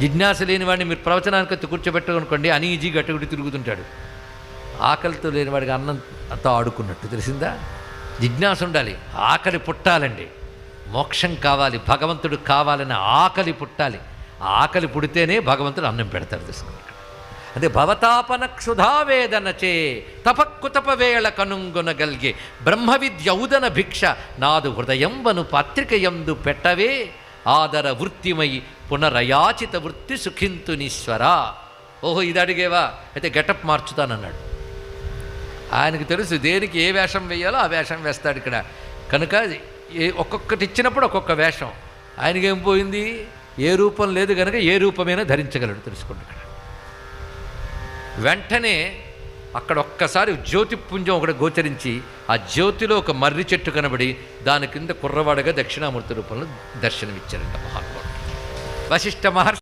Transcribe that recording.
జిజ్ఞాస లేని వాడిని మీరు ప్రవచనానికి వచ్చి కూర్చోబెట్టుకోనుకోండి అనీజీ గట్టుగుడి తిరుగుతుంటాడు. ఆకలితో లేని వాడికి అన్నంతో ఆడుకున్నట్టు తెలిసిందా? జిజ్ఞాస ఉండాలి ఆకలి పుట్టాలండి. మోక్షం కావాలి భగవంతుడు కావాలని ఆకలి పుట్టాలి. ఆకలి పుడితేనే భగవంతుడు అన్నం పెడతాడు తెలుసుకోండి అదే భవతాపన క్షుధావేదనచే తపక్కుతపవేళ కనుంగొనగలిగే బ్రహ్మ విద్యౌదన భిక్ష నాదు హృదయం బను పత్రిక పత్రికయందు పెట్టవే. ఆదర వృత్తిమై పునరయాచిత వృత్తి సుఖింతునీశ్వర ఓహో ఇది అడిగేవా? అయితే గెటప్ మార్చుతానన్నాడు. ఆయనకు తెలుసు దేనికి ఏ వేషం వేయాలో ఆ వేషం వేస్తాడు ఇక్కడ. కనుక ఒక్కొక్కటి ఇచ్చినప్పుడు ఒక్కొక్క వేషం. ఆయనకేం పోయింది? ఏ రూపం లేదు కనుక ఏ రూపమైనా ధరించగలడు తెలుసుకోండి ఇక్కడ. వెంటనే అక్కడ ఒక్కసారి జ్యోతిపుంజం ఒకటి గోచరించి ఆ జ్యోతిలో ఒక మర్రి చెట్టు కనబడి దాని కింద కుర్రవాడగా దక్షిణామూర్తి రూపంలో దర్శనమిచ్చారంట మహాత్ముడు వశిష్ఠ మహర్షి